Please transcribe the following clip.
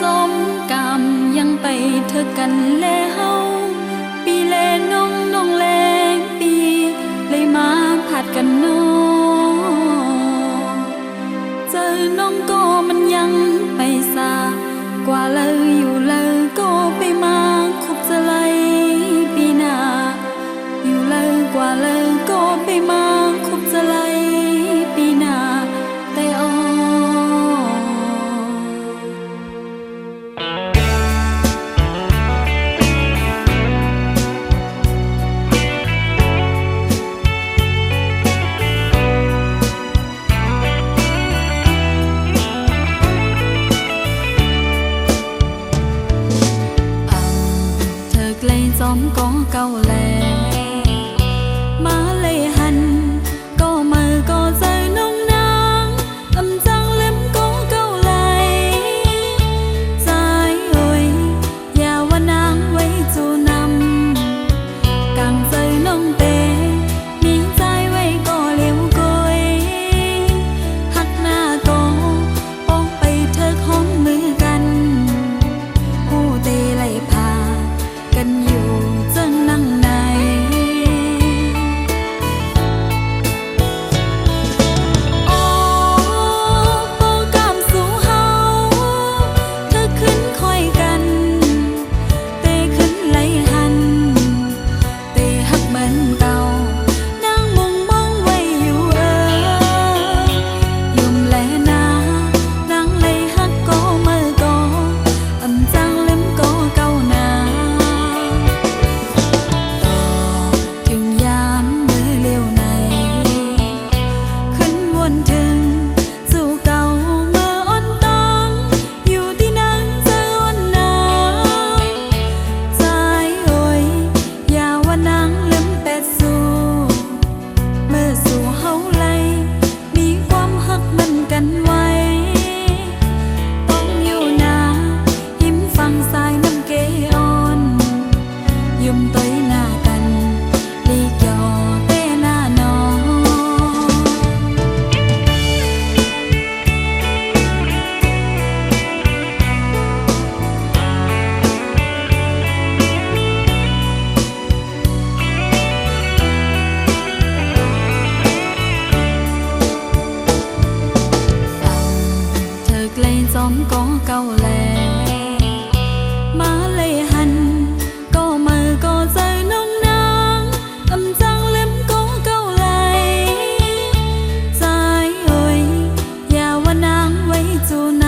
สมกำยังไปเธอกันแล้วปีเลนงนงแรงปีเลยมาผัดกันน้องเจอน้องก็มันยังไปซากว่าเลย 敢讲够靓 ของก็เก่าแล มาเลยหัน ก็มือก็ใจน้องนางอำจังเล็มก็เก่าไหลใจเอ่ยอย่าว่านางไว้จูนา